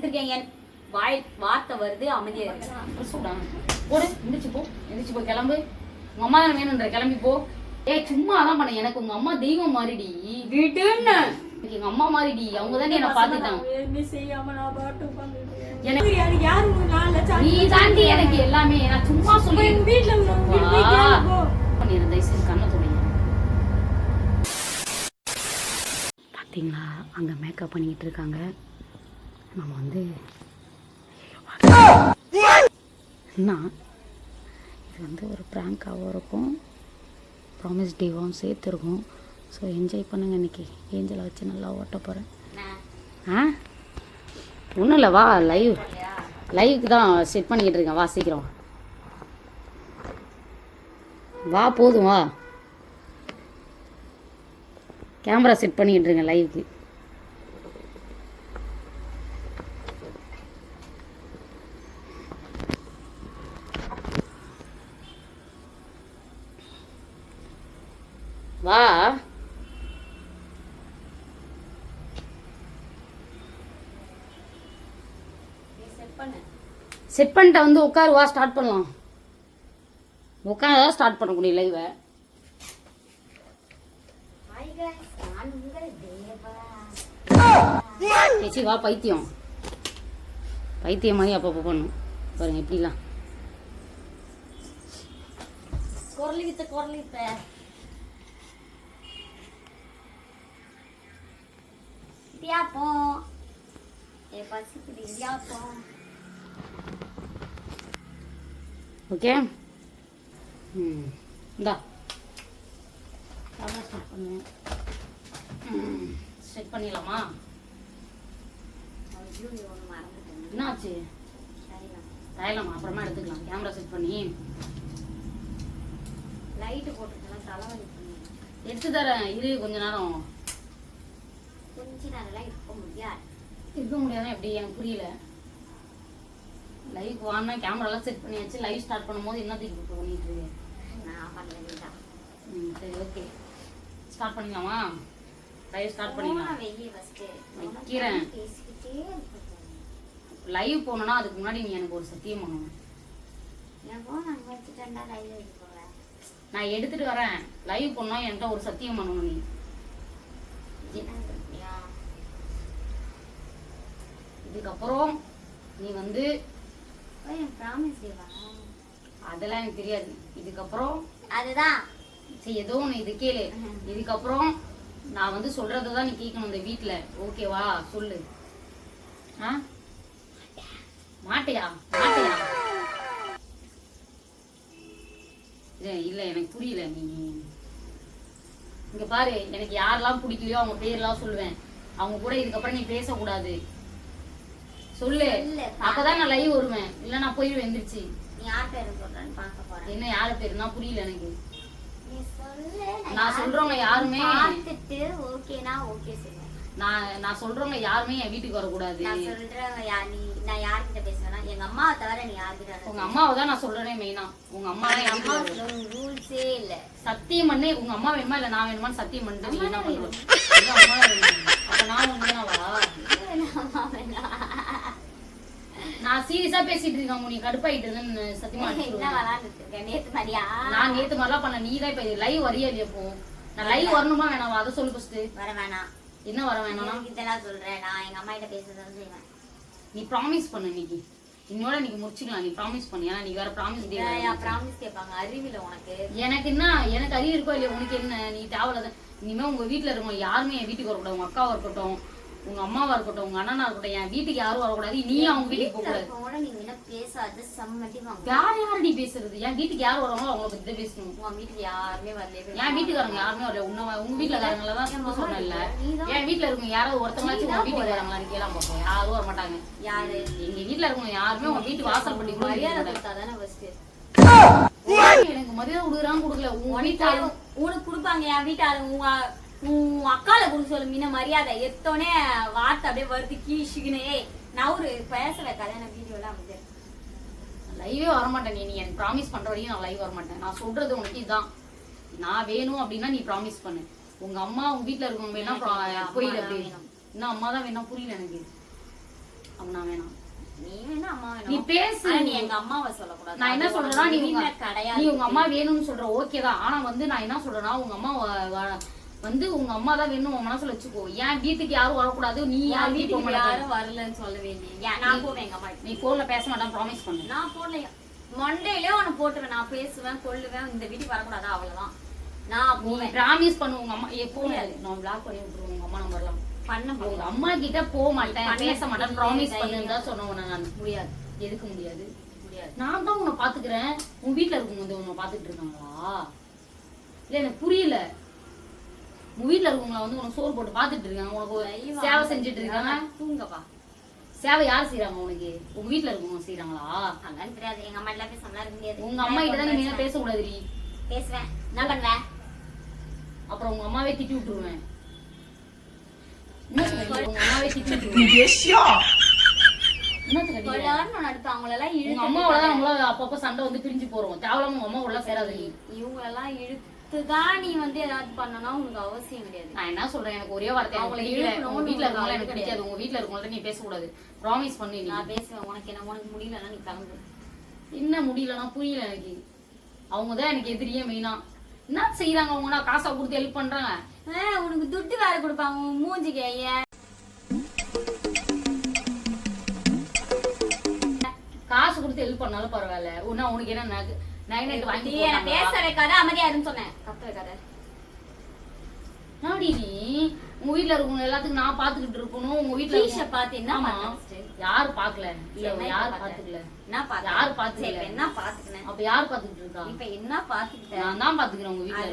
பண்ணிட்டு இருக்கேன் என் வாய் வார்த்தை வருது அமைதியா. சூடா போடு எந்திரிச்சு போ எந்திரிச்சு போ கிளம்பு. உங்க அம்மா தானே வேணுன்ற கிளம்பி போ. ஏய் சும்மா அதான் பண்ண எனக்கு உங்க அம்மா தெய்வம் மாறிடி. விடுன்னு எனக்கு எங்க அம்மா மாறிடி. அவங்க தானே. என்ன பாத்துட்டாங்க நீ தாண்டி எனக்கு எல்லாமே நான் சும்மா சொல்லி வீட்டுல உள்ளவங்க வீட்டுல போய் கேளு போ. பண்ணிடுறேன் தயவுசெய்து கண்ணை துணி பார்த்தீங்களா அங்கே மேக்கப் பண்ணிக்கிட்டு இருக்காங்க. நம்ம வந்து என்ன? இது வந்து ஒரு ப்ராங்காகவும் இருக்கும். ப்ராமிஸ் டேவாகவும் சேர்த்துருக்கும். ஸோ என்ஜாய் பண்ணுங்க இன்னைக்கு. ஏஞ்சலை வச்சு நல்லா ஓட்ட போகிறேன் ஆ? ஒன்றும் இல்லை வா லைவ் லைவுக்கு தான் செட் பண்ணிக்கிட்டு இருக்கேன். வா சீக்கிரம் வா. போதும் வா. கேமரா செட் பண்ணிக்கிட்டு இருங்க லைவுக்கு வா செட் பண்ணிட்ட வந்து உட்காரு வா ஸ்டார்ட் பண்ணலாம் உட்காந்து ஸ்டார்ட் பண்ணக்கூடிய லைவை ஏச்சி வா பைத்தியம். பைத்தியம் மாதிரி அப்பப்போ பண்ணும். பாருங்க எப்படிலாம். குரலி வித்த குரலி வித்த இடியாப்பம் ஏ பசிக்குது இடியாப்பம் ஓகே? ம் இந்தா. கேமரா ஸ்டார்ட் பண்ணு. செட் பண்ணிடலாமா? என்னாச்சு? தயலாமா அப்புறமா எடுத்துக்கலாம். கேமரா செட் பண்ணி. லைட்டு போட்டுக்கலாம். தலைவலி எடுத்து தரேன். இரு கொஞ்ச நேரம். கொஞ்ச நேரம்லாம் இருக்க முடியாது. இருக்க முடியாதுன்னா எப்படி? எனக்கு புரியல. லைவ் வாங்கினா கேமராலாம் செட் பண்ணியாச்சு லைவ் ஸ்டார்ட் பண்ணும்போது என்னத்துக்கு இப்போ பண்ணிட்டு நான் ம் சரி ஓகே ஸ்டார்ட் பண்ணிக்கலாமா? லைவ் ஸ்டார்ட் பண்ணிக்கலாம். வைக்கிறேன். லைவ் போனோம்னா அதுக்கு முன்னாடி நீ எனக்கு ஒரு சத்தியம் பண்ணணும். நான் எடுத்துட்டு வரேன். லைவ் போனா என்கிட்ட ஒரு சத்தியம் பண்ணணும் நீ. இதுக்கப்புறம் நீ வந்து அதெல்லாம் எனக்கு தெரியாது. இதுக்கப்புறம் அதுதான். சரி ஏதோ ஒன்று இது கேளு. இதுக்கப்புறம் நான் வந்து சொல்றதை தான் நீ கேட்கணும் இந்த வீட்ல. ஓகேவா சொல்லு. ஆ? மாட்டியா? மாட்டியா? இல்ல எனக்கு புரியல நீ. இங்க பாரு எனக்கு யாரெல்லாம் பிடிக்கலையோ அவங்க பேர்லாம் சொல்லுவேன். அவங்க கூட இதுக்கப்புறம் நீ பேசக்கூடாது. சொல்லு. அப்பதான் நான் லைவ் வருவேன். இல்ல நான் போயிடுவேன் எந்திரிச்சு. நீ யார் பேர் சொல்றேன்னு பார்க்க போறேன். என்ன யாரு பேருனா புரியல எனக்கு. நான் சொல்றவங்க யாருமே பார்த்துட்டு ஓகேனா ஓகே சொல்லுவேன். நான் நான் சொல்றவங்க யாருமே என் வீட்டுக்கு வரக்கூடாது. நான் சொல்றேன் யா- நீ நான் யார்கிட்ட பேசுவேன்னா எங்க அம்மாவை தவிர நீ யார்கிட்ட உங்க அம்மாவை தான் நான் சொல்றேனே மெயினா உங்க அம்மா என் அம்மா. ரூல்ஸே இல்ல. சத்தியம் பண்ணி உங்க அம்மா வேணுமா இல்ல நான் வேணுமான்னு சத்தியம் பண்ணிட்டு நீ என்ன பண்ணுவ உங்க அம்மா தான் வேணும். அப்ப நான் அம்மா வேணாம். நான் சீரியஸா பேசிட்டு இருக்கேன் நீ கடுப்பாயிட்டு இருந்தேன்னு சத்தியமா என்ன. விளாண்டுட்டு இருக்க? நேத்து மாதிரியா? நான் நேத்து மாதிரிலாம் பண்ண நீ தான் இப்ப லைவ் வரியா இல்லையா போ நான் லைவ் வரணுமா வேணாமா அதை சொல்லு ஃபர்ஸ்ட் வர வேணாம். என்ன வர எனக்கு இதெல்லாம் சொல்றேன். நான் எங்க அம்மா கிட்ட பேசுறதுன்னு செய்வேன். நீ ப்ராமிஸ் பண்ணு இன்னைக்கு. இன்னோட இன்னைக்கு முடிச்சுக்கலாம். நீ ப்ராமிஸ் பண்ணு. ஏன்னா நீ வேற ப்ராமிஸ் ப்ராமிஸ் கேட்பாங்க. அறிவில உனக்கு. எனக்கு என்ன? எனக்கு அறிவு இருக்கோ இல்லையா? உனக்கு என்ன? நீ தேவையில்லாத இனிமே உங்க வீட்டுல இருக்கவங்க யாருமே என் வீட்டுக்கு வரக்கூடாது. உங்க அக்காவா இருக்கட்டும். உங்க அம்மாவா இருக்கட்டும் உங்க அண்ணனா இருக்கட்டும் என் வீட்டுக்கு யாரும் வரக்கூடாது. நீ அவங்க வீட்டுக்கு போக கூடாது யார் யாரடி பேசுறது? என் வீட்டுக்கு யார் வராங்களோ அவங்கள பத்தி தான் பேசணும். உங்க வீட்டுக்கு யாருமே வரல என் வீட்டுக்காரங்க யாருமே வரல. உன்ன உங்க வீட்டுல காரங்கள தான் சும்மா சொன்னேன்ல. என் வீட்டுல இருக்கவங்க யாராவது ஒருத்தவங்களாச்சும் உங்க வீட்டுக்கு வராங்களான்னு கேளாம பார்ப்போம். யாரும் வர மாட்டாங்க. யாரு? எங்க வீட்டுல இருக்கவங்க யாருமே உங்க வீட்டு வாசல் பண்ணி கூட எனக்கு மரியாதை கொடுக்குறான்னு கொடுக்கல. உங்க வீட்டுல உனக்கு கொடுப்பாங்க என் வீட்டாளுங்க உங்க உன் அக்கால கொடுக்க சொல்லு மீன மரியாதை. எத்தோனே வார்த்தை அப்படியே வருது கீழ்ச்சிக்கினே ஏய் நவுரு பேச வைக்காத எனக்கு வீடியோலாம் வந்து. லைவே வர மாட்டேன் நீ நீ எனக்கு ப்ராமிஸ் பண்ற வரைக்கும் நான் லைவ் வர மாட்டேன் நான் சொல்றது உனக்கு இதுதான். நான் வேணும் அப்படின்னா நீ ப்ராமிஸ் பண்ணு. உங்க அம்மா உங்க வீட்ல இருக்கவங்க வேணா போயிடு அப்படி. இன்னும் அம்மா தான் வேணா புரியல எனக்கு. நான் வேணாம். நீ வேணா அம்மா நீ பேசு. நீ எங்க அம்மாவை சொல்லக்கூடாது. நான் என்ன சொல்றேன்னா நீ உங்க உரிமை கிடையாது. நீ உங்க அம்மா வேணும்னு சொல்ற ஓகே தான். ஆனா வந்து நான் என்ன சொல்றேன்னா உங்க அம்மா வந்து உங்க அம்மா தான் வேணும் உன் மனசுல வச்சுக்கோ. ஏன் வீட்டுக்கு யாரும் வரக்கூடாது? நீ யார் வீட்டுக்கு யாரும் வரலன்னு சொல்லவே இல்லையே ஏன் நான் போவேன் எங்க அம்மா நீ போன்ல பேச மாட்டேன் ப்ராமிஸ் பண்ணு. நான் போடல மண்டேலயே உன போட்டுருவேன். நான் பேசுவேன் கொள்ளுவேன். இந்த வீட்டுக்கு வரக்கூடாது? அவ்வளவுதான். நான் போவேன். ப்ராமிஸ் பண்ணு உங்க அம்மா. போன் நான் பிளாக் பண்ணி விட்டுருவேன். உங்க அம்மா நம்பர்லாம் பண்ண உங்க அம்மா கிட்ட போக மாட்டேன். பேச மாட்டேன் ப்ராமிஸ். பண்ணுன்னு தான் சொன்னேன் நான். முடியாது. எதுக்கு முடியாது? முடியாது. நான் தான் உன்னை பாத்துக்கிறேன் உன் வீட்ல இருக்கவங்க வந்து உன்னை பாத்துட்டு இருக்காங்களா? இல்ல எனக்கு புரியல. உன் வீட்ல இருக்கவங்கள வந்து உனக்கு சோறு போட்டு பாத்துட்டு இருக்காங்க. உனக்கு. சேவை செஞ்சுட்டு இருக்காங்க. தூங்கப்பா. சேவை யார் செய்றாங்க உனக்கு? உங்க வீட்ல இருக்கவங்க செய்றாங்களா? அதெல்லாம் தெரியாது. எங்க அம்மா எல்லாம் பேச முடியாது. உங்க அம்மா கிட்ட தான் நீ மெயினா பேசக்கூடாதுடி. பேசுவேன். என்ன பண்ணுவேன் அப்புறம் உங்க அம்மாவே திட்டி விட்டுருவேன்? உங்க அம்மாவே திட்டி விட்டுருவேன். அவங்களெல்லாம் இழுத்து அப்பப்ப சண்டை வந்து பிரிஞ்சு போறோம். தேவலாம உங்க அம்மா உள்ள சேராது நீ இழுத்துதான் நீ வந்து ஏதாவது பண்ணணும் உனக்கு அவசியம் கிடையாது. நான் என்ன சொல்றேன்? எனக்கு ஒரே வார்த்தை அவங்கள உங்க வீட்ல எனக்கு. பிடிக்காது. உங்க வீட்ல இருக்கவங்கள்ட்ட நீ பேசக்கூடாது. ப்ராமிஸ் பண்ணு நான் பேசுவேன். உனக்கு என்ன? உனக்கு முடியலன்னா நீ கிளம்பு. என்ன முடியலன்னா புரியல எனக்கு. அவங்க தான் எனக்கு எதிரியே மெயினா என்ன செய்யறாங்க அவங்க நான் காசா கொடுத்து ஹெல்ப் பண்றாங்க. உனக்கு துட்டு வேற கொடுப்பாங்க. மூஞ்சிக்கு ஏன் காசு கொடுத்து ஹெல்ப் பண்ணாலும் பரவாயில்ல. உன்னா உனக்கு என்ன நகை நட்டு வாங்கி நீ என்ன பேச போட்டாங்களா? வைக்காத அமைதியா இருன்னு சொன்னேன். கத்த வைக்காத. நாடி நீ? உங்க வீட்ல இருக்கவங்க எல்லாத்துக்கும் நான் பாத்துக்கிட்டு இருக்கணும். உங்க வீட்ல பார்த்து என்ன? யார் பாக்கல இல்ல யார்? பாத்துக்கல என்ன? யார் பாத்துக்கல இப்ப என்ன பாத்துக்கினேன் அப்ப யார் பாத்துக்கிட்டு இருக்கா? இப்ப என்ன பாத்துக்கிட்ட நான் தான் பாத்துக்கிறேன் உங்க வீட்ல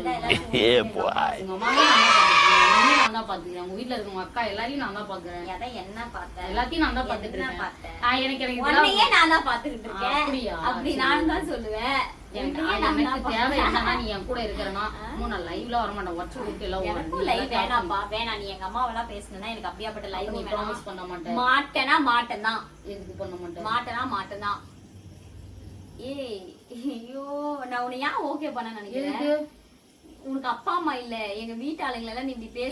உங்க அம்மாவையும் நான் தான் பாத்துக்கிறேன் நான் பாத்துக்கிறேன் உங்க வீட்ல இருக்கவங்க அக்கா எல்லாரையும் நான் தான் பாக்குறேன் எதை என்ன பார்த்த? எல்லாத்தையும் நான் தான் பார்த்த? ஆ, எனக்கு எனக்கு நான் தான் பாத்துக்கிட்டு இருக்கேன். அப்படியா? அப்படி தான் சொல்லுவேன். எனக்கு உன்னையே ஆ, நான் எனக்கு தான் தேவை பார்த்தேன். என்னன்னா நீ என் கூட இருக்கிறனா மூணு நான் லைவ்ல வர மாட்டேன் வச்சு விட்டு எல்லாம் எனக்கும். லைவ் நீ எங்க அம்மாவெல்லாம் பேசணும்னா எனக்கு அப்படியாப்பட்ட அப்ப லைவ் நீ ப்ராமிஸ் பண்ண மாட்டேன். மாட்டேனா மாட்டேன் தான் எதுக்கு பண்ண மாட்டேன்? மாட்டேனா மாட்டேன் தான் ஏய் ஐயோ நான் உன்னை ஏன் ஓகே பண்ண நினைக்கிறேன்? உனக்கு அப்பா அம்மா இல்ல. எங்க வீட்டாளுங்களை எல்லாம் நீ இப்படி பேச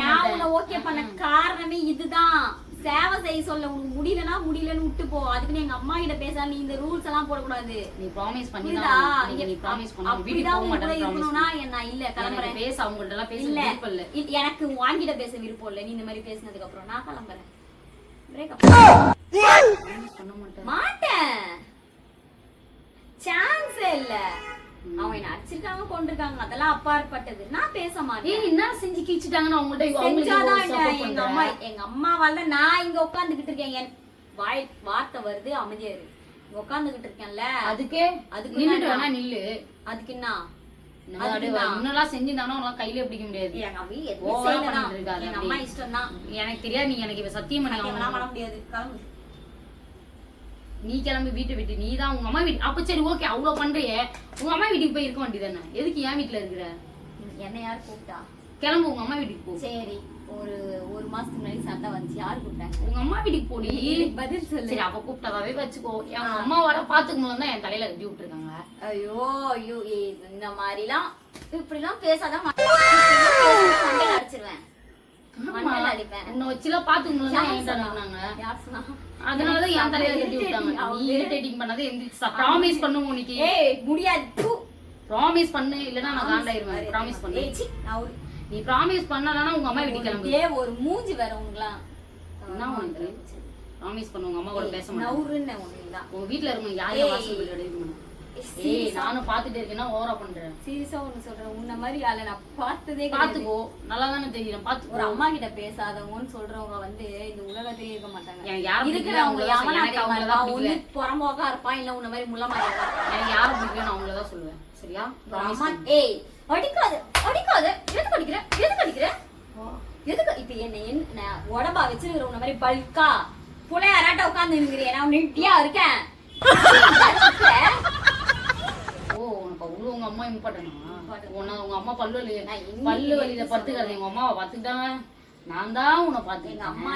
நான். உன்னை ஓகே பண்ண காரணமே இதுதான். சேவை செய்ய சொல்ல உனக்கு முடியலன்னா முடியலன்னு விட்டு போ. அதுக்கு நீ எங்க அம்மா கிட்ட பேச நீ இந்த ரூல்ஸ் எல்லாம் போடக்கூடாது. நீ ப்ராமிஸ் பண்ணி நீ ப்ராமிஸ் பண்ணு. வீட்டுக்கு போக மாட்டேன் இருக்கணும்னா நான் இல்ல கிளம்புறேன். பேச அவங்கள்ட்ட எல்லாம் பேச விருப்பம் இல்ல. எனக்கு வாங்கிட்ட பேச விருப்பம் இல்ல. நீ இந்த மாதிரி பேசினதுக்கு அப்புறம் நான் கிளம்புறேன். பண்ண மாட்டேன். சான்ஸே இல்ல. அவங்க என்ன அடிச்சிருக்காங்க கொண்டிருக்காங்க அதெல்லாம் அப்பாற்பட்டது. நான் பேச மாட்டேன். என்ன செஞ்சு கீச்சிட்டாங்கன்னு அவங்கள்ட்ட அவங்களுக்கு செஞ்சாதான் ஒரு support என்ன, எங்க அம்மா பண்றேன். எங்க அம்மாவால நான் இங்க உட்கார்ந்துகிட்டு இருக்கேன். என் வாய் வார்த்தை வருது அமைதியா இரு. இருக்கேன்ல. அதுக்கே அதுக்கு நின்னுட்டு வேணா நில்லு. அதுக்கு என்ன? முன்னெல்லாம் செஞ்சிருந்தாங்கன்னா உங்களால கையிலே பிடிக்க முடியாது. எங்க அம்மா இஷ்டம் தான் எனக்கு தெரியாது நீ எனக்கு சத்தியம் பண்ணி முடியாது. நீ கிளம்பி வீட்டை விட்டு நீ தான் உங்க அம்மா வீட்டு அப்ப சரி ஓகே அவ்வளவு பண்றியே. உங்க அம்மா வீட்டுக்கு போய் இருக்க வேண்டியதானே எதுக்கு என் வீட்டுல இருக்கிற? என்ன யார் கூப்பிட்டா? கிளம்பு உங்க அம்மா வீட்டுக்கு போ. சரி ஒரு ஒரு மாசத்துக்கு முன்னாடி சண்டை வந்துச்சு. யார் கூப்பிட்டாங்க உங்க அம்மா வீட்டுக்கு போடி. பதில் சொல்லு. சரி அப்ப கூப்பிட்டதாவே வச்சுக்கோ. என் அம்மாவோட பாத்துக்கும் தான் என் தலையில கட்டி விட்டுருக்காங்க. ஐயோ ஐயோ இந்த மாதிரிலாம் இப்படிலாம் பேசாதான் அடிச்சிருவேன். அதனாலதான் என் தலையில கட்டி விட்டாங்க. நீ. இரிட்டேட்டிங் பண்ணாதே எந்திரிச்சு ப்ராமிஸ் பண்ணு உனக்கு. ஏய் முடியாது. ப்ராமிஸ் பண்ணு இல்லனா நான் காண்டாயிருவேன். ப்ராமிஸ் பண்ணு. நீ ப்ராமிஸ் பண்ணலனா உங்க அம்மா வீட்டுக்கு கிளம்பு ஒரு மூஞ்சி வேற உங்களுக்குலாம் என்ன உனக்கு ப்ராமிஸ் பண்ணு உங்க அம்மா கூட பேச மாட்டேன் நவுருன்னு உங்க வீட்ல இருக்கவங்க யாரையும். வாசல் ஏய் நானும் பாத்துட்டே இருக்கேன்னா ஓவரா பண்றேன். சீரியஸா ஒண்ணு சொல்றேன். உன்ன மாதிரி ஆளை நான் பார்த்ததே பாத்துக்கோ நல்லா தானே தெரியும். ஒரு அம்மா கிட்ட பேசாதவங்கன்னு சொல்றவங்க வந்து இந்த உலகத்திலே இருக்க மாட்டாங்க. இருக்கிறவங்க ஒண்ணு புறம்போக்கா இருப்பான் இல்ல உன்ன மாதிரி முள்ளமா இருப்பான். எனக்கு யாரை பிடிக்கல அவங்கள தான் சொல்லுவேன். சரியா? அம்மா ஏய் அடிக்காத அடிக்காத எதுக்கு அடிக்கிற எதுக்கு அடிக்கிற எதுக்கு? இப்ப என்ன என்ன நான் உடம்பா வச்சிருக்கிற உன்ன மாதிரி பல்கா? புலையாராட்ட உட்கார்ந்து இருக்கிறேன் நான் நெட்டியா இருக்கேன். உனக்கு அவ்வளவு உங்க அம்மா இம்பார்ட்டனா. உன்னை உங்க அம்மா பல்லு வலி பல்லு வலியில எப்படி படுத்துக்கிறது எங்க அம்மாவை பாத்துக்கிட்டாங்க நான் தான் உன்னை எங்க பாத்துக்கிட்டேன் அம்மா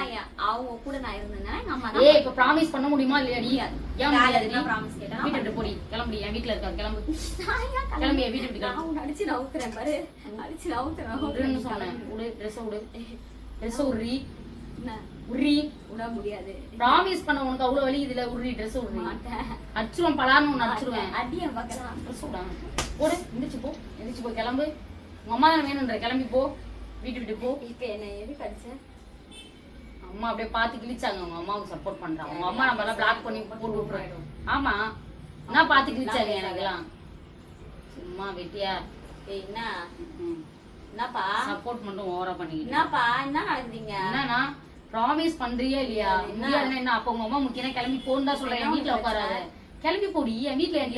அவங்க கூட நான் இருந்தேன்னா எங்க அம்மா ஏய் இப்ப ப்ராமிஸ் பண்ண முடியுமா இல்லையா நீ? ஏன் முடியாது நீ ப்ராமிஸ் கேட்டா வீட்டை விட்டு போடி கிளம்புடி என் வீட்டுல இருக்கா கிளம்பு. கிளம்பி- கிளம்பி என் வீட்டு விட்டு நான் கிளம்பு. உன்னை அடிச்சு நவுத்துறேன் பாரு. அடிச்சு நவுத்துறேன். விடுன்னு சொன்னேன். விடு ட்ரெஸ் விடு ட்ரெஸ் விடுறி என்ன? உரி. விட முடியாது. ப்ராமிஸ் பண்ண உனக்கு அவ்வளவு வலி இதுல உரி ட்ரெஸ் உரி. மாட்டேன். அடிச்சிருவேன் பலான்னு ஒன்று அடிச்சிருவேன். அடிய பார்க்கலாம். ட்ரெஸ் விடாம போடு எந்திரிச்சு போ. எந்திரிச்சு போ கிளம்பு. உங்க அம்மா தானே வேணுன்ற கிளம்பி போ. வீட்டு விட்டு போ. இப்ப என்ன எதுக்கு அடிச்ச? அம்மா அப்படியே பார்த்து கிழிச்சாங்க. உங்க அம்மாவுக்கு சப்போர்ட் பண்றாங்க. உங்க அம்மா நம்ம எல்லாம் பிளாக் பண்ணி போட்டு விட்டுருவோம் ஆமா. நான் பார்த்து கிழிச்சாங்க எனக்கெல்லாம் சும்மா வெட்டியா. என்ன? என்னப்பா? சப்போர்ட் மட்டும் ஓவரா பண்ணிக்கிட்டு என்னப்பா? என்ன நடக்குதுங்க என்னன்னா ப்ராமிஸ் பண்றியா இல்லையா? முடியாதுன்னா என்ன? அப்ப உங்க அம்மா முக்கியம் கிளம்பி போன்னு தான் சொல்றேன் வீட்டுல உட்காராத கிளம்பி போடி. என் வீட்டுல ஏன்?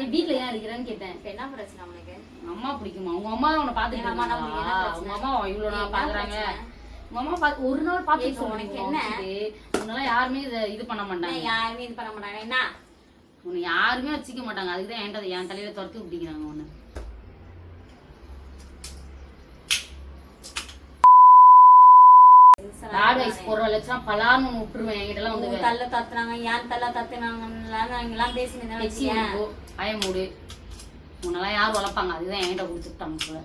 என் வீட்டுல ஏன் இருக்கிறேன்னு கேட்டேன். என்ன பிரச்சனை உனக்கு? அம்மா பிடிக்குமா? உங்க அம்மா உன்னை பாத்துட்டு அம்மா? உங்க அம்மா இவ்வளவு நாள் பாக்குறாங்க? உங்க அம்மா பாத்து ஒரு நாள் பாத்து உனக்கு என்ன? உன்னெல்லாம் யாருமே இத இது பண்ண மாட்டாங்க. யாருமே இது பண்ண மாட்டாங்க. என்ன? உன்னை யாருமே வச்சுக்க மாட்டாங்க. அதுக்கு தான் என்கிட்ட என் தலையில துரத்தி விட்டிக்கிறாங்க உன்னை. லட்சம் பலான்னு விட்டுருவேன் என்கிட்ட வந்து தள்ள தத்துனாங்க ஏன் தள்ள தத்துனாங்கலாம் எல்லாம் பேசினு வச்சு போ அய மூடு. உன்னெல்லாம் யார் வளர்ப்பாங்க? அதுதான் என்கிட்ட கொடுத்துட்டாங்க போல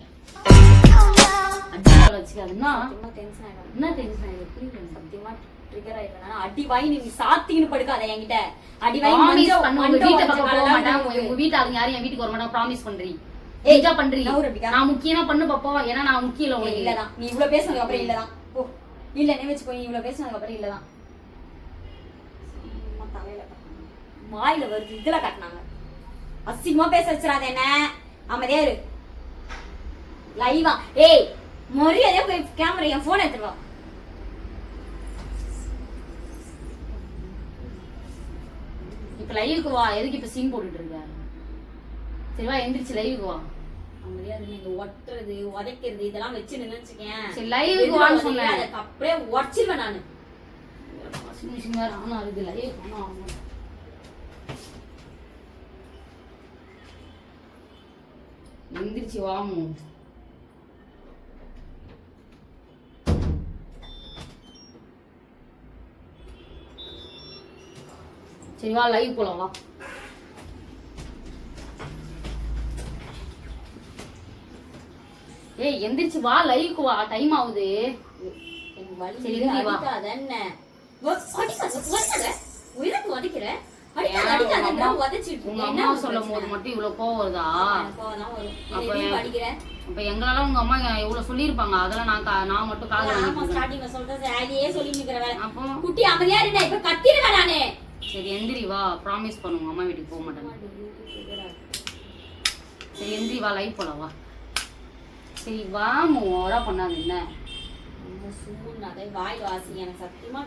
அடிக்கால வச்சுக்காதுன்னா சும்மா டென்ஷன் ஆயிடும். என்ன டென்ஷன் புரியல. சத்தியமா ட்ரிகர் ஆயிட்டேன் அடி வாங்கி நீ சாத்தின்னு படுக்காத என்கிட்ட. அடி வாங்கி வீட்டை பக்கம் போக. உங்க வீட்டு ஆளுங்க யாரும் என் வீட்டுக்கு வர மாட்டாங்க. ப்ராமிஸ் பண்றீ. ஏய், ஏஜா பண்றீ. நவுரு அப்படிக்கா? நான் முக்கியமா பண்ணு பாப்பா. ஏன்னா நான் முக்கியம் இல்ல உனக்கு. இல்லதான். நீ இவ்வளவு பேசுனதுக்கு அப்புறம் இல்லதான். ஓ இல்ல நீ வச்சுக்கோ நீ இவ்வளவு பேசுனதுக்கு அப்புறம் கட்டினாங்க. வாயில வருது இதுல கட்டினாங்க. அசிங்கமா பேச வச்சிடாத என்ன? அமைதியா இரு. லைவா ஏய் மரியாதையா போய் கேமரா என் போன் எடுத்துட்டு வா. இப்ப லைவுக்கு வா. எதுக்கு இப்ப சீன் போட்டுட்டு இருக்க? சரி வா எந்திரிச்சு லைவுக்கு வா. ஒட்டுறது உதைக்கிறது இதெல்லாம் வச்சு நினைச்சுக்கேன் சரி லைவுக்கு வான்னு சொன்னேன். அப்படியே உடச்சிருவேன் நானு. வாஷிங் மிஷின் வேற ஆனா அது லைவ் ஆனா ஆகணும். எந்திரிச்சு வாமு சரி வா லைவ் போலாம் வா. ஏய் எந்திரிச்சு வா லைவ்க்கு வா. டைம் ஆகுது. சரி, வா. உங்க அம்மா- சொல்லும் போது? மட்டும் இவ்வளவு கோவம் வருதா? அப்ப எங்களால உங்க அம்மா எவ்வளவு சொல்லியிருப்பாங்க. அதெல்லாம் நான் நான் மட்டும் காது சொல்றது. அப்போ? குட்டி அமைதியா இரு, நான் இப்ப கத்திருவேன் நானு. சரி எந்திரி வா. ப்ராமிஸ் பண்ணு உங்க அம்மா வீட்டுக்கு போக மாட்டாங்க சரி எந்திரி வா. லைவ் போலாம் வா. சரி வா ஓரா பண்ணாது என்ன சூழ்நாதே, வாய் வாசி. எனக்கு சத்தியமா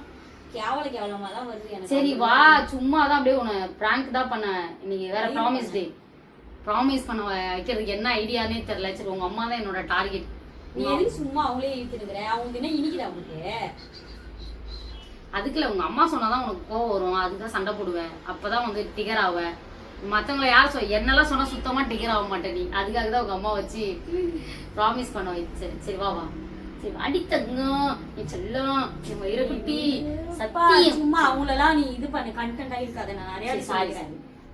கேவல கேவலமா தான் வருது எனக்கு சரி வா சும்மா தான் அப்படியே உன்னை பிராங்க் தான் பண்ண இன்னைக்கு வேற ப்ராமிஸ் டே ப்ராமிஸ் பண்ண வைக்கிறதுக்கு என்ன ஐடியானே தெரியல. சரி உங்க அம்மா தான் என்னோட டார்கெட் நீ எதுக்கு சும்மா அவங்களே இழுத்துருக்குற அவங்களுக்கு என்ன இனிக்குதா அவங்களுக்கு அதுக்குல உங்க அம்மா சொன்னாதான் உனக்கு கோவம் வரும். அதுதான் சண்டை போடுவேன். அப்பதான் வந்து டிகர் ஆவ மத்தவங்கள யார் சொல் என்னெல்லாம் சொன்னா சுத்தமா டிகர் ஆக மாட்டே நீ. அதுக்காக தான் உங்க அம்மா வச்சு ப்ராமிஸ் பண்ண வச்சு சரி வா வா. சரி அடி தங்கம் நீ செல்லம் என் வயிறு குட்டி அப்பா, சத்தியம். சும்மா அவங்களெல்லாம் நீ இது பண்ணு கண்டென்ட் ஆயிருக்காத நான் நிறைய சரி,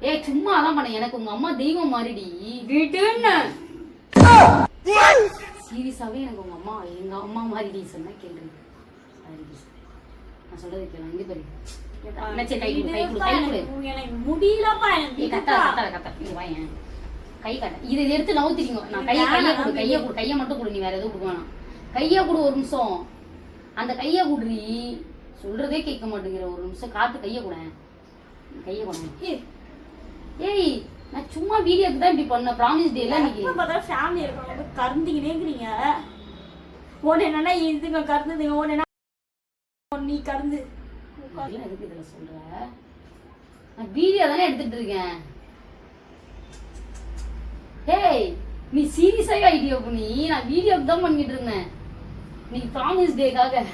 ஏய் சும்மா தான் பண்ண. எனக்கு உங்க அம்மா தெய்வம் மாறிடி. வீட்டுன்னு சீரியஸாவே எனக்கு உங்க அம்மா எங்க அம்மா மாறிடி. சொன்னா கேள்வி சாரி நான் சொல்றது கேளு இங்க எனக்கு முடியலப்பா எனக்கு வாயேன் கை காட்ட இதை எடுத்து நவுத்திரிங்க நான் கையை கையை கொடு கையை கொடு. கையை மட்டும் கொடு நீ வேற எதுவும் கொடுக்க வேணாம். கையை கொடு ஒரு நிமிஷம். அந்த கையை குடுறி. சொல்றதே கேட்க மாட்டேங்கிற ஒரு நிமிஷம். காத்து கையை கூட. கையை கொடு. ஏய், நான் சும்மா வீடியோக்கு தான் இப்படி பண்ண ப்ராமிஸ் டேல எப்ப பார்த்தாலும் family இருக்கவங்க இருக்கிறீங்க. ஒண்ணு என்னன்னா இதுங்க கறந்துதுங்க, ஒண்ணு என்ன நீ கறந்து இதெல்லாம் எதுக்கு இதுல சொல்ற நான் வீடியோ தானே எடுத்துட்டு இருக்கேன். ஹேய் நீ சீரியஸாவே ஐடியா பண்ணி. நான் வீடியோக்கு தான் பண்ணிட்டு இருந்தேன். நீ ப்ராமிஸ் டேக்காக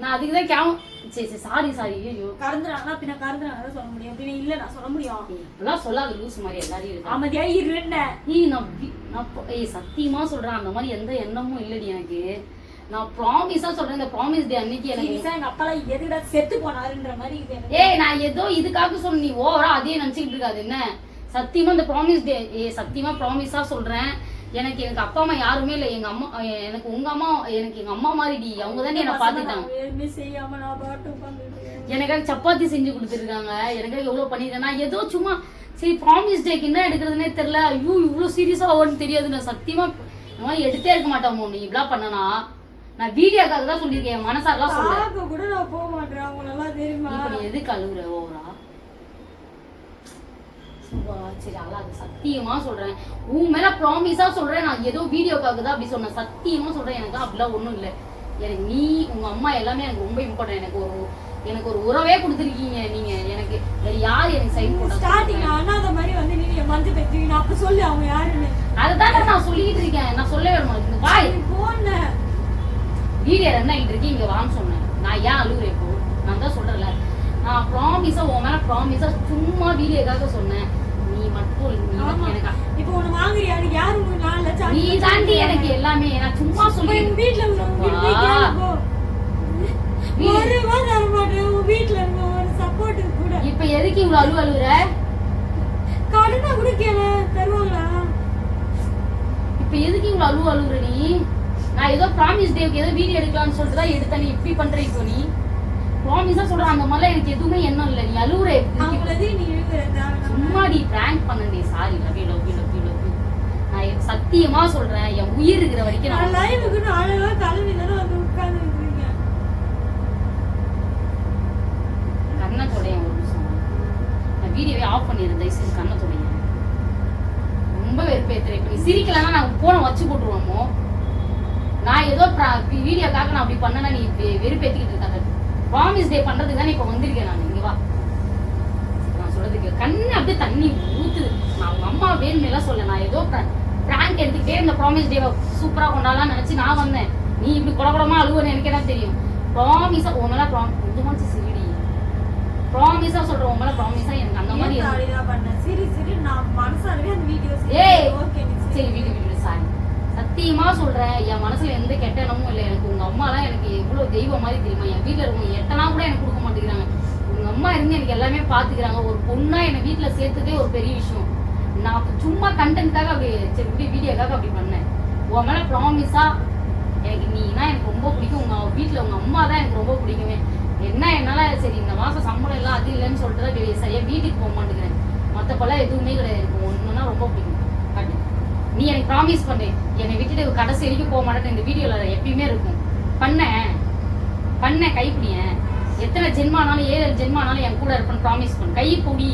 நான் அதுக்கு தான் கேம் சரி சரி சாரி சாரி ஐயோ கறந்துறாங்கன்னா பின்ன கறந்துறாங்க சொல்ல முடியும். பின்ன இல்ல நான் சொல்ல முடியும். இப்பெல்லாம் சொல்லாத லூஸ் மாதிரி எல்லாரையும் இருக்கா அமைதியா இருன்னு ஏய் நான் நான் ஏய் சத்தியமா சொல்றேன். அந்த மாதிரி எந்த எண்ணமும் இல்லடி எனக்கு. நான் ப்ராமிஸா சொல்றேன் இந்த ப்ராமிஸ் டே அன்னைக்கு எனக்கு எங்க அப்பாலாம் எதுக்குடா செத்து போனாருன்ற மாதிரி. ஏய் நான் ஏதோ இதுக்காக சொல்ல நீ ஓவரா அதே நினைச்சுக்கிட்டு இருக்காது என்ன? சத்தியமா இந்த ப்ராமிஸ் டே ஏய் சத்தியமா ப்ராமிஸா சொல்றேன். எனக்கு எனக்கு அப்பா அம்மா யாருமே இல்லை. எங்க அம்மா எனக்கு உங்க அம்மா எனக்கு எங்க அம்மா மாதிரிடி. அவங்க தானே என்ன பாத்துட்டாங்க எனக்காக சப்பாத்தி செஞ்சு கொடுத்துருக்காங்க. எனக்காக எவ்வளவு பண்ணிருக்கேன் நான் ஏதோ சும்மா சரி ப்ராமிஸ் டேக்கு என்ன எடுக்கிறதுனே தெரியல. ஐயோ இவ்வளவு சீரியஸா ஆகும்னு தெரியாது. நான் சத்தியமா இந்த மாதிரி எடுத்தே இருக்க மாட்டேன் நீ இப்படிலாம் பண்ணனா? நான் வீடியோக்காக தான் சொல்லியிருக்கேன் என் மனசாரெல்லாம் சொல்ல கூட நான் போக மாட்டேன். அவங்க நல்லா தெரியுமா? நீ எதுக்கு அழுகுற ஓவரா? சரி அழாது. சத்தியமா சொல்றேன். உன் மேல ப்ராமிஸா சொல்றேன். நான் ஏதோ வீடியோக்காக தான் அப்படி சொன்னேன். சத்தியமா சொல்றேன். எனக்கு அப்படிலாம் ஒண்ணும் இல்ல. எனக்கு நீ உங்க அம்மா எல்லாமே எனக்கு ரொம்ப இம்பார்ட்டன்ட் எனக்கு ஒரு எனக்கு ஒரு உறவே கொடுத்துருக்கீங்க நீங்க. எனக்கு வேற யார் எனக்கு சைன் போட்டா ஸ்டார்டிங் அண்ணாத மாதிரி வந்து நீ என் மஞ்சள் பெற்றுக்கணும் அப்ப சொல்லு அவங்க யாருன்னு. அதுதான் நான் சொல்லிட்டு இருக்கேன். நான் சொல்ல வேணுமா. வாய் போன வீடியோ ரன் ஆகிட்டு இருக்கு இங்க வான்னு சொன்னேன். நான் ஏன் அழுகுறேன் இப்போ? நான் தான் சொல்றேன்ல. நான் ப்ராமிஸா உன் மேல ப்ராமிஸா சும்மா வீடியோக்காக சொன்னேன். நீ மட்டும் நீ. எனக்கு இப்போ ஒண்ணு வாங்குறியா? யாரு உனக்கு நாலு லட்சம் நீ தாண்டி? எனக்கு எல்லாமே. நான் சும்மா சொல்லி எங்க வீட்டுல. ஒரு ரூபா தர மாட்டேன். உங்க வீட்டுல இருக்க ஒரு சப்போர்ட்டுக்கு கூட. இப்ப எதுக்கு இவ்வளவு அழுவு அழுகுற? கடனா கூட கேளு. தருவாங்களா? இப்ப எதுக்கு இவ்வளவு அழுவு அழுகுற நீ? நான் ஏதோ ப்ராமிஸ் டேக்கு ஏதோ வீடியோ எடுக்கலாம்னு சொல்லிட்டு தான் எடுத்த நீ இப்படி பண்ற இப்போ நீ? ப்ராமிஸா சொல்ற அந்த மாதிரிலாம் எனக்கு எதுவுமே எண்ணம் இல்லை. நீ அழுகுற எப்படி? அவங்களதே நீ இழுக்கிற தேவையில்லாம. சும்மா நீ prank பண்ணண்டே. Sorry love you love you love you love you நான் சத்தியமா சொல்றேன். என் உயிர் இருக்கிற வரைக்கும் நான் லைவுக்கு அழகா தலைவி தானே வந்து உட்கார்ந்து இருக்கீங்க கண்ணை தொடையன் ஒரு நிமிஷம். நான் வீடியோவே ஆஃப் பண்ணிடுறேன். தயவுசெய்து கண்ணை தொடையன். ரொம்ப வெறுப்பேத்துறேன். இப்போ நீ சிரிக்கலன்னா நான் போனை வச்சு போட்டுருவோமோ? நான் ஏதோ வீடியோக்காக நான் அப்படி பண்ணனா நீ வெ- வெறுப்பேத்திக்கிட்டு இருக்காங்க ப்ராமிஸ் டே பண்றதுக்கு தான் இப்போ வந்திருக்கேன் நான் இங்க வா. நான் சொல்றதுக்கு கண்ணு அப்படியே தண்ணி ஊத்துது. நான் உங்க அம்மா எல்லாம் சொல்ல நான் ஏதோ பிராங்க் எடுத்துக்கிட்டே இந்த ப்ராமிஸ் டேவை சூப்பரா கொண்டாடலாம் நினைச்சு நான் வந்தேன். நீ இப்படி குடகுடமா அழுவன்னு எனக்கே தான் தெரியும். ப்ராமிஸா உன் மேல ப்ராம் கொஞ்சமாச்சு சிரிடி. ப்ராமிஸா சொல்றேன் மேல ப்ராமிஸா எனக்கு அந்த மாதிரி? சரி, சரி, நான் மனசாலவே அந்த வீடியோ ஏய்! ஓகே சரி சரி. வீடு வீடு சாரி சத்தியமா சொல்றேன் என் மனசுல எந்த கெட்ட எண்ணமும் இல்லை. எனக்கு உங்க அம்மாலாம் எனக்கு எவ்வளவு தெய்வம் மாதிரி தெரியுமா? என் வீட்டுல இருக்கவங்க எட்டனா கூட எனக்கு கொடுக்க மாட்டேங்கிறாங்க. உங்க அம்மா இருந்து எனக்கு எல்லாமே பாத்துக்கிறாங்க. ஒரு பொண்ணா என்னை வீட்டுல சேர்த்ததே ஒரு பெரிய விஷயம். நான் சும்மா கண்டென்ட்காக அப்படி சரி இப்படி வீடியோக்காக அப்படி பண்ணேன். உன் மேல ப்ராமிஸா எனக்கு நீனா எனக்கு ரொம்ப பிடிக்கும். உங்க வீட்டுல உங்க அம்மா தான் எனக்கு ரொம்ப பிடிக்குமே. என்ன என்னால சரி இந்த மாசம் சம்பளம் எல்லாம் அது இல்லைன்னு சொல்லிட்டு தான் வெளியே சரியா வீட்டுக்கு போக மாட்டேங்கிறேன். மத்தப்பெல்லாம் எதுவுமே கிடையாது. எனக்கு ஒண்ணுன்னா ரொம்ப பிடிக்கும். நீ எனக்கு ப்ராமிஸ் பண்ணு. என்னை விட்டுட்டு கடைசி வரைக்கும் போக மாட்டேன்னு இந்த வீடியோல எப்பயுமே இருக்கும். பண்ணேன் பண்ண கைப்பிடியேன் எத்தனை ஜென்மானாலும் ஏழு ஏழு ஜென்மானாலும் என் கூட இருப்பேன்னு ப்ராமிஸ் பண்ணு. கை புடி.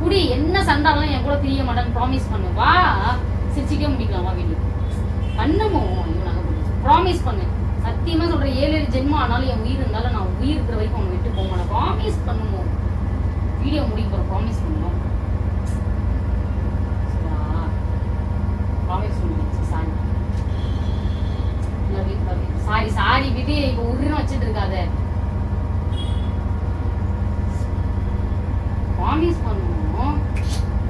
புடி என்ன சண்டாலும் என் கூட பிரிய மாட்டேன்னு ப்ராமிஸ் பண்ணு. வா சிரிச்சிக்கே முடிக்கலாம் வா வீடியோ பண்ணமோ ப்ராமிஸ் பண்ணு. சத்தியமா சொல்றேன் ஏழு ஏழு ஜென்மம் ஆனாலும் என் உயிர் இருந்தாலும் நான் உயிர் இருக்கிற வரைக்கும் உன்னை விட்டு போக மாட்டேன். ப்ராமிஸ் பண்ணுமோ வீடியோ முடிக்கிறோம் ப்ராமிஸ் பண்ணுவோம் ப்ராமிஸ் பண்ணிடுச்சு sorry love you love you sorry sorry விதி இப்போ உருன்னு வச்சிட்டு இருக்காத ப்ராமிஸ் பண்ணணும்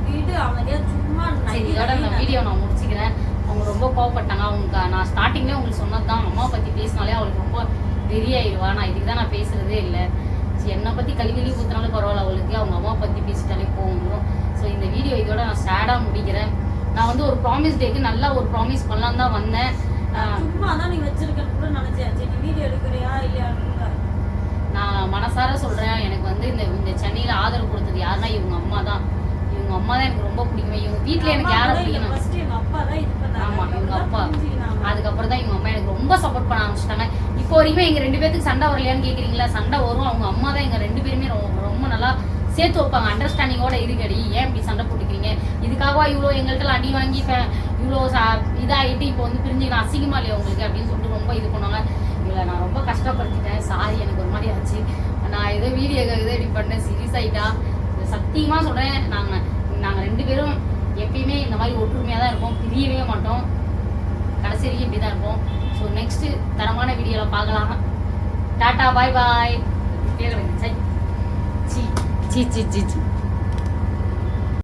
வீடு அவங்க சும்மா சரி இதோட இந்த வீடியோ நான் முடிச்சுக்கிறேன் அவங்க ரொம்ப கோவப்பட்டாங்க அவங்க நான் ஸ்டார்டிங்லேயே உங்களுக்கு சொன்னது தான் அம்மா பற்றி பேசினாலே அவளுக்கு ரொம்ப வெறியாயிடுவா நான் இதுக்கு தான் நான் பேசுறதே இல்லை சரி என்னை பற்றி கழி கழி ஊற்றினாலும் பரவாயில்ல அவளுக்கு அவங்க அம்மா பற்றி பேசிட்டாலே போகும் ஸோ இந்த வீடியோ இதோட நான் சேடாக முடிக்கிறேன். நான் வந்து ஒரு ப்ராமிஸ் டேக்கு நல்லா ஒரு ப்ராமிஸ் பண்ணலாம் தான் வந்தேன். ஆஹ் சும்மா தான் நீ வச்சிருக்கன்னு கூட நினைச்சேன். சரி நீ வீடியோ எடுக்கிறியா இல்லையான்னு கூட. நான் மனசார சொல்றேன். எனக்கு வந்து இந்த இந்த சென்னையில ஆதரவு கொடுத்தது யாருன்னா இவங்க அம்மா தான். இவங்க அம்மா தான் எனக்கு ரொம்ப பிடிக்கும். இவங்க வீட்ல எனக்கு அம்மா யாரை கூட இல்ல, பிடிக்கணும். ஆமா இவங்க அப்பா. அதுக்கப்புறம் தான் இவங்க அம்மா எனக்கு ரொம்ப சப்போர்ட் பண்ண ஆரம்பிச்சிட்டாங்க. இப்போ வரைக்குமே எங்க ரெண்டு பேத்துக்கு சண்டை வரலையான்னு கேக்குறீங்களா? சண்டை வரும். அவங்க அம்மா தான் எங்க ரெண்டு பேருமே ரொம்ப நல்லா சேர்த்து வைப்பாங்க. அண்டர்ஸ்டாண்டிங்கோட இருக்கடி ஏன் இப்படி சண்டை போட்டுக்கிறீங்க? இதுக்காகவா இவ்வளோ எங்கள்கிட்ட அடி வாங்கி இவ்வளோ இதாகிட்டு இதாயிட்டு இப்போ வந்து பிரிஞ்சுக்கலாம் அசிங்கமா இல்லையா உங்களுக்கு அப்படின்னு சொல்லிட்டு ரொம்ப இது பண்ணுவாங்க. இவளை நான் ரொம்ப கஷ்டப்படுத்திட்டேன். சாரி எனக்கு ஒரு மாதிரி ஆச்சு. நான் ஏதோ வீடியோ ஏதோ இப்படி பண்ணேன். சீரியஸ் ஆகிட்டா சத்தியமாக சொல்கிறேன் நாங்கள் நாங்கள் ரெண்டு பேரும் எப்பயுமே இந்த மாதிரி ஒற்றுமையாக தான் இருப்போம். பிரியவே மாட்டோம். கடைசி வரைக்கும் இப்படி தான் இருப்போம். ஸோ நெக்ஸ்ட் தரமான வீடியோவில் பார்க்கலாம். டாட்டா பாய் பாய் சை சி. சி சி சி சி